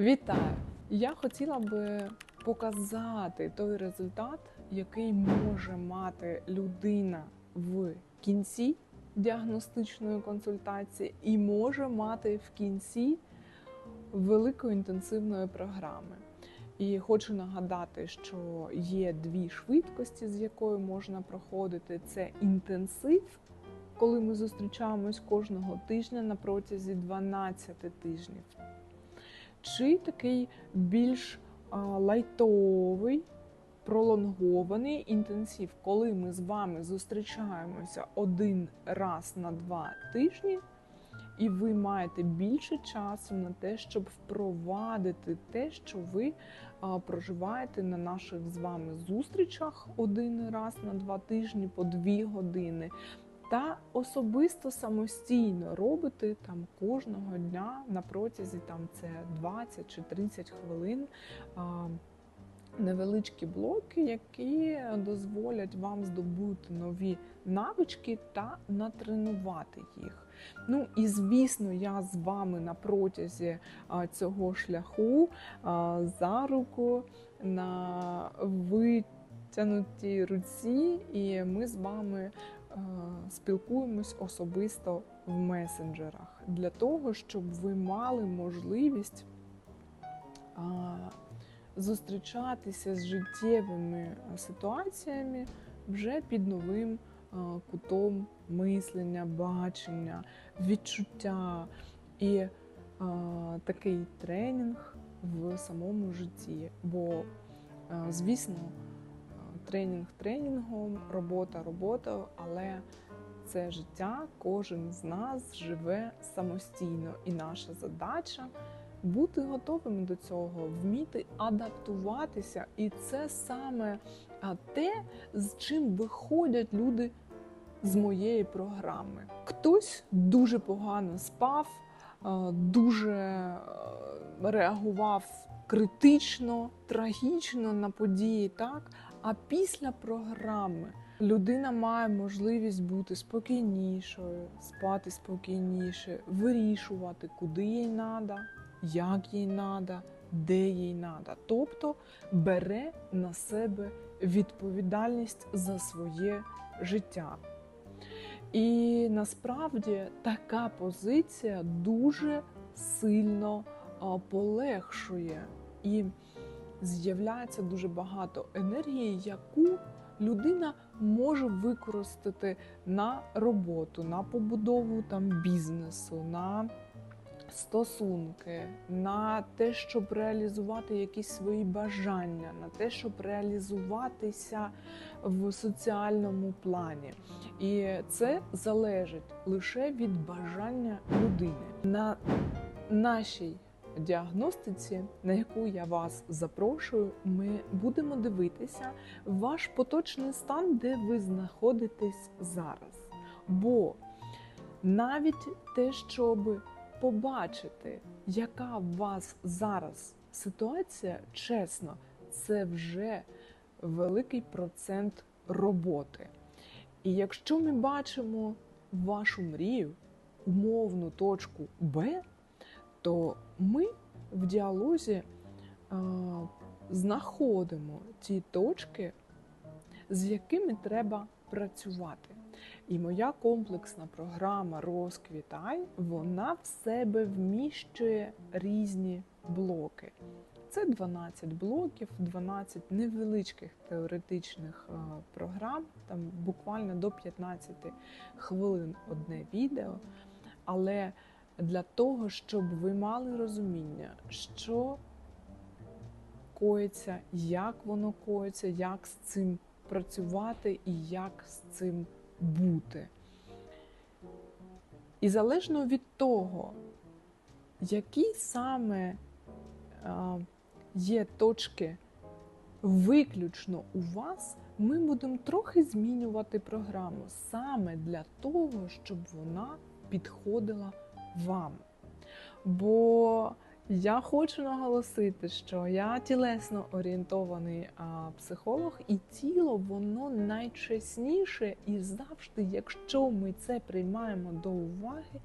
Вітаю! Я хотіла би показати той результат, який може мати людина в кінці діагностичної консультації, і може мати в кінці великої інтенсивної програми. І хочу нагадати, що є дві швидкості, з якою можна проходити: це інтенсив, коли ми зустрічаємось кожного тижня на протязі 12 тижнів чи такий більш лайтовий, пролонгований інтенсив, коли ми з вами зустрічаємося один раз на два тижні, і ви маєте більше часу на те, щоб впровадити те, що ви проживаєте на наших з вами зустрічах один раз на два тижні по дві години та особисто самостійно робити там кожного дня на протязі там це 20 чи 30 хвилин. Невеличкі блоки, які дозволять вам здобути нові навички та натренувати їх. Ну і звісно, я з вами на протязі цього шляху за руку на витягнутій руці, і ми з вами спілкуємось особисто в месенджерах для того, щоб ви мали можливість зустрічатися з життєвими ситуаціями вже під новим кутом мислення, бачення, відчуття і такий тренінг в самому житті. Бо, звісно, тренінг тренінгом, робота роботою, але це життя кожен з нас живе самостійно, і наша задача бути готовим до цього, вміти адаптуватися. І це саме те, з чим виходять люди з моєї програми. Хтось дуже погано спав, дуже реагував критично, трагічно на події, так. А після програми людина має можливість бути спокійнішою, спати спокійніше, вирішувати, куди їй треба, як їй треба, де їй треба. Тобто бере на себе відповідальність за своє життя. І насправді така позиція дуже сильно полегшує і з'являється дуже багато енергії, яку людина може використати на роботу, на побудову там бізнесу, на стосунки, на те, щоб реалізувати якісь свої бажання, на те, щоб реалізуватися в соціальному плані. І це залежить лише від бажання людини. На нашій діагностиці, на яку я вас запрошую, ми будемо дивитися ваш поточний стан, де ви знаходитесь зараз. Бо навіть те, щоб побачити, яка у вас зараз ситуація, чесно, це вже великий процент роботи. І якщо ми бачимо вашу мрію, умовну точку Б, то ми в діалозі знаходимо ті точки, з якими треба працювати. І моя комплексна програма Розквітай вона в себе вміщує різні блоки. Це 12 блоків, 12 невеличких теоретичних програм, там буквально до 15 хвилин одне відео. Але для того, щоб ви мали розуміння, що коїться, як воно коїться, як з цим працювати і як з цим бути. І залежно від того, які саме є точки виключно у вас, ми будемо трохи змінювати програму саме для того, щоб вона підходила вам. Бо я хочу наголосити, що я тілесно орієнтований а, психолог, і тіло воно найчесніше і завжди, якщо ми це приймаємо до уваги,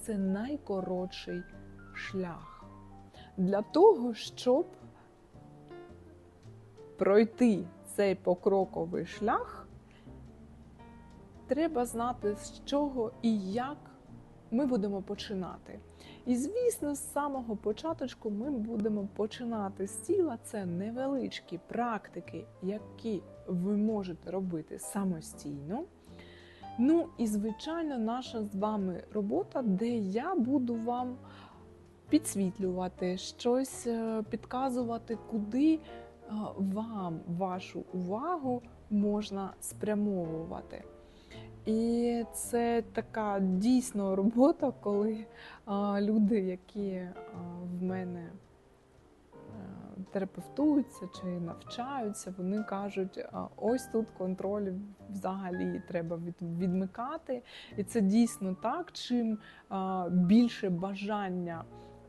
це найкоротший шлях. Для того, щоб пройти цей покроковий шлях, треба знати, з чого і як ми будемо починати. І, звісно, з самого початку ми будемо починати з тіла. Це невеличкі практики, які ви можете робити самостійно. Ну і, звичайно, наша з вами робота, де я буду вам підсвітлювати, щось е, підказувати, куди е, вам вашу увагу можна спрямовувати. І це така дійсно робота, коли а, люди, які а, в мене а, терапевтуються чи навчаються, вони кажуть, а, ось тут контроль взагалі треба від, відмикати. І це дійсно так. Чим а, більше бажання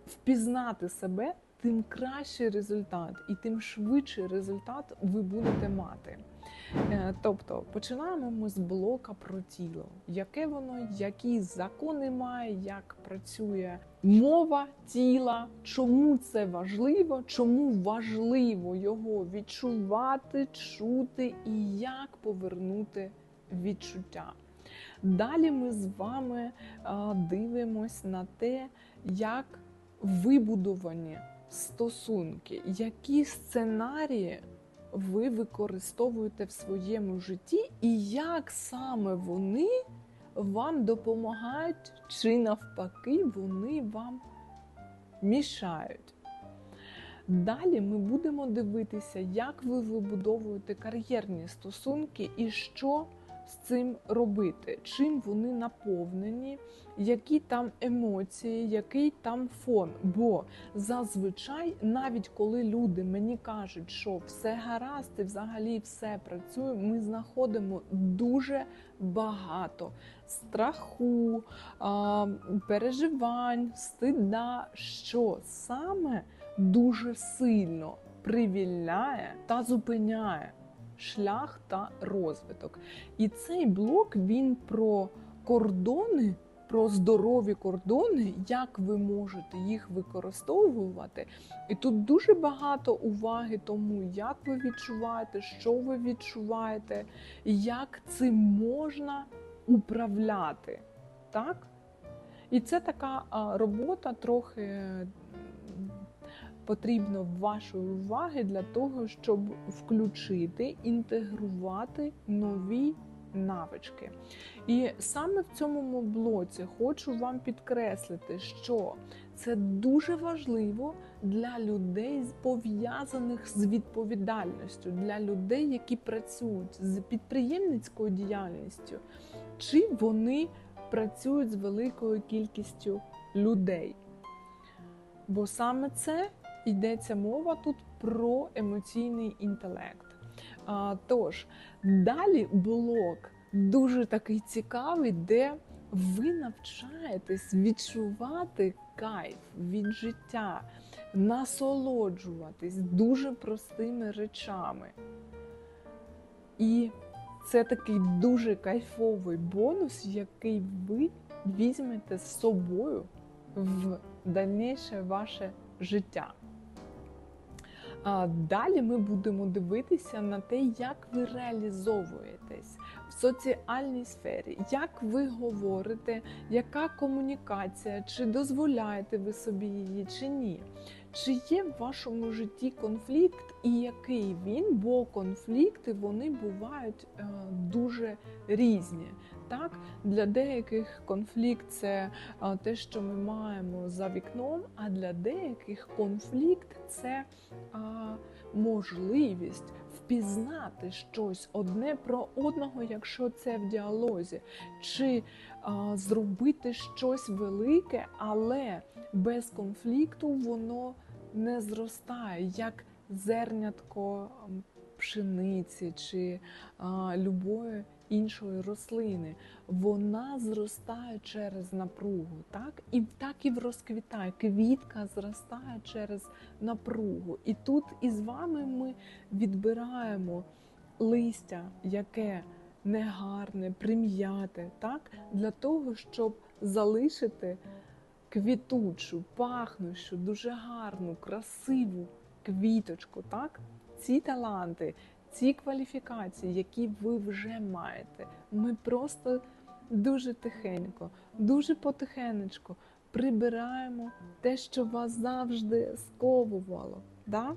впізнати себе, тим кращий результат, і тим швидший результат ви будете мати. Е, Тобто починаємо ми з блока про тіло, яке воно, які закони має, як працює мова тіла, чому це важливо, чому важливо його відчувати, чути і як повернути відчуття. Далі ми з вами е, дивимось на те, як вибудовані стосунки, які сценарії ви використовуєте в своєму житті, і як саме вони вам допомагають, чи навпаки, вони вам мішають. Далі ми будемо дивитися, як ви вибудовуєте кар'єрні стосунки і що з цим робити, чим вони наповнені, які там емоції, який там фон. Бо зазвичай, навіть коли люди мені кажуть, що все гаразд і взагалі все працює, ми знаходимо дуже багато страху, переживань, стида, що саме дуже сильно привільняє та зупиняє шлях та розвиток. І цей блок він про кордони. Про здорові кордони, як ви можете їх використовувати. І тут дуже багато уваги тому, як ви відчуваєте, що ви відчуваєте, як цим можна управляти. Так? І це така робота трохи потрібно вашої уваги для того, щоб включити, інтегрувати нові навички. І саме в цьому блоці хочу вам підкреслити, що це дуже важливо для людей, пов'язаних з відповідальністю, для людей, які працюють з підприємницькою діяльністю, чи вони працюють з великою кількістю людей. Бо саме це йдеться мова тут про емоційний інтелект. Тож, далі блок дуже такий цікавий, де ви навчаєтесь відчувати кайф від життя, насолоджуватись дуже простими речами. І це такий дуже кайфовий бонус, який ви візьмете з собою в дальніше ваше життя. Далі ми будемо дивитися на те, як ви реалізовуєтесь в соціальній сфері, як ви говорите, яка комунікація, чи дозволяєте ви собі її, чи ні. Чи є в вашому житті конфлікт і який він? Бо конфлікти вони бувають е, дуже різні. Так, Для деяких конфлікт це е, те, що ми маємо за вікном, а для деяких конфлікт це можливість впізнати щось одне про одного, якщо це в діалозі, чи зробити щось велике, але без конфлікту воно не зростає, як зернятко пшениці чи а, любої іншої рослини. Вона зростає через напругу, так? І так і розквітає. Квітка зростає через напругу. І тут із вами ми відбираємо листя, яке негарне, прим'яте, так? Для того, щоб залишити квітучу, пахнущу, дуже гарну, красиву квіточку, так? Ці таланти, ці кваліфікації, які ви вже маєте, ми просто дуже тихенько, дуже потихенечку прибираємо те, що вас завжди сковувало. Да?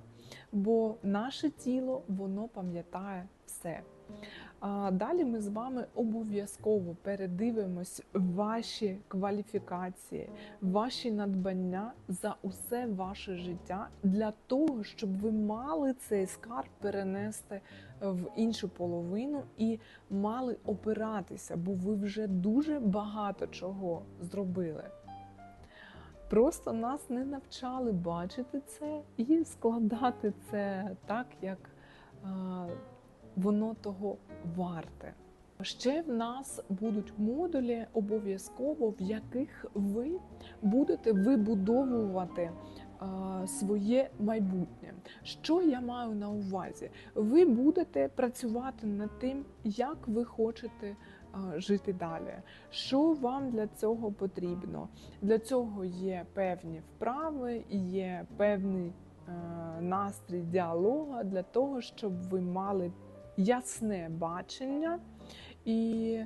Бо наше тіло воно пам'ятає все. А далі ми з вами обов'язково передивимось ваші кваліфікації, ваші надбання за усе ваше життя для того, щоб ви мали цей скарб перенести в іншу половину і мали опиратися, бо ви вже дуже багато чого зробили. Просто нас не навчали бачити це і складати це так, як воно того варте. Ще в нас будуть модулі обов'язково, в яких ви будете вибудовувати своє майбутнє. Що я маю на увазі? Ви будете працювати над тим, як ви хочете жити далі. Що вам для цього потрібно? Для цього є певні вправи, є певний настрій діалога для того, щоб ви мали ясне бачення і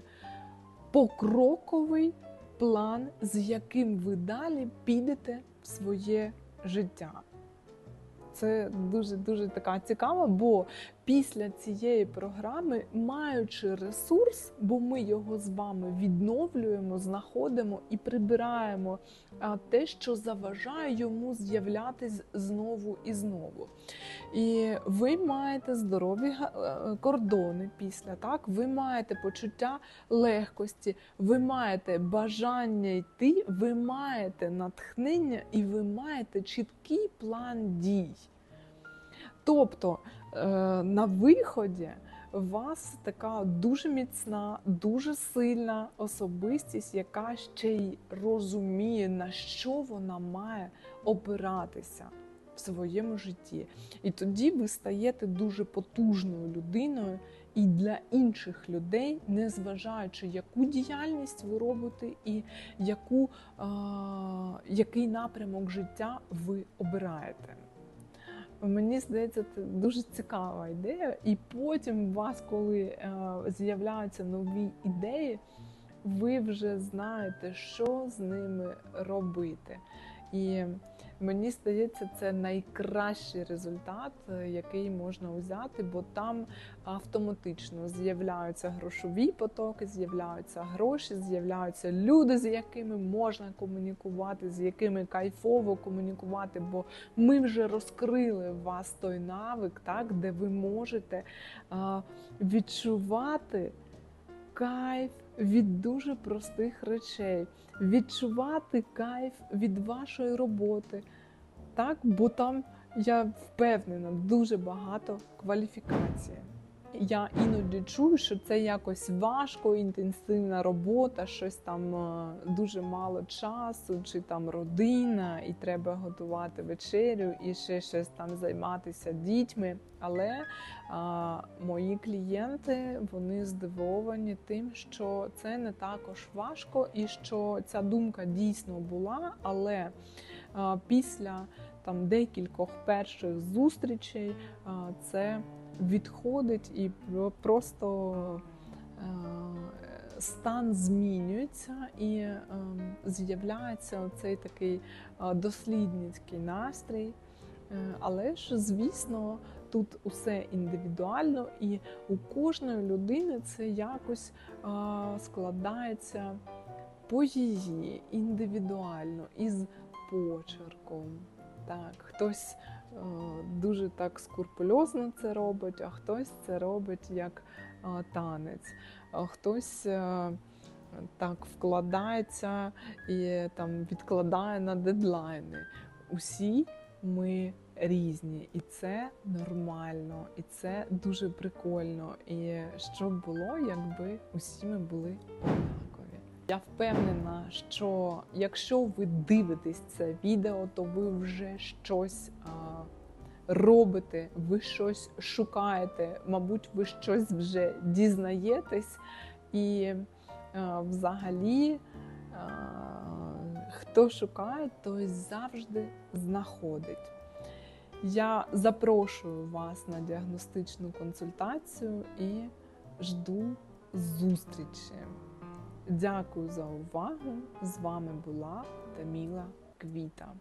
покроковий план, з яким ви далі підете в своє життя. Це дуже дуже така цікава, бо після цієї програми, маючи ресурс, бо ми його з вами відновлюємо, знаходимо і прибираємо те, що заважає йому з'являтись знову і знову. І ви маєте здорові е, кордони після так, ви маєте почуття легкості, ви маєте бажання йти, ви маєте натхнення і ви маєте чіткий план дій. Тобто на виході у вас така дуже міцна, дуже сильна особистість, яка ще й розуміє, на що вона має опиратися в своєму житті. І тоді ви стаєте дуже потужною людиною і для інших людей, незважаючи, яку діяльність ви робите, і яку, а, який напрямок життя ви обираєте. Мені здається, це дуже цікава ідея. І потім у вас, коли е, з'являються нові ідеї, ви вже знаєте, що з ними робити. І Мені здається, це найкращий результат, е, який можна взяти, бо там автоматично з'являються грошові потоки, з'являються гроші, з'являються люди, з якими можна комунікувати, з якими кайфово комунікувати. Бо ми вже розкрили у вас той навик, так, де ви можете відчувати кайф від дуже простих речей, відчувати кайф від вашої роботи. Так, бо там я впевнена дуже багато кваліфікації. Я іноді чую, що це якось важко, інтенсивна робота, щось там е, дуже мало часу, чи там родина, і треба готувати вечерю, і ще щось там займатися дітьми. Але а, мої клієнти вони здивовані тим, що це не також важко, і що ця думка дійсно була, але а, після там декількох перших зустрічей це відходить і просто е, стан змінюється і е, з'являється цей такий е, дослідницький настрій. Але ж, звісно, тут усе індивідуально, і у кожної людини це якось складається по її індивідуально із почерком. Так, Хтось Е, дуже так скурпульозно це робить, а хтось це робить як е, танець, а хтось е, так вкладається і там відкладає на дедлайни. Усі ми різні, і це нормально, і це дуже прикольно. І що б було, якби усі ми були однакові. Я впевнена, що якщо ви дивитесь це відео, то ви вже щось робите, ви щось шукаєте, мабуть, ви щось вже дізнаєтесь, і взагалі Хто шукає, той завжди знаходить. Я запрошую вас на діагностичну консультацію і жду зустрічі. Дякую за увагу. З вами була Таміла Квіта.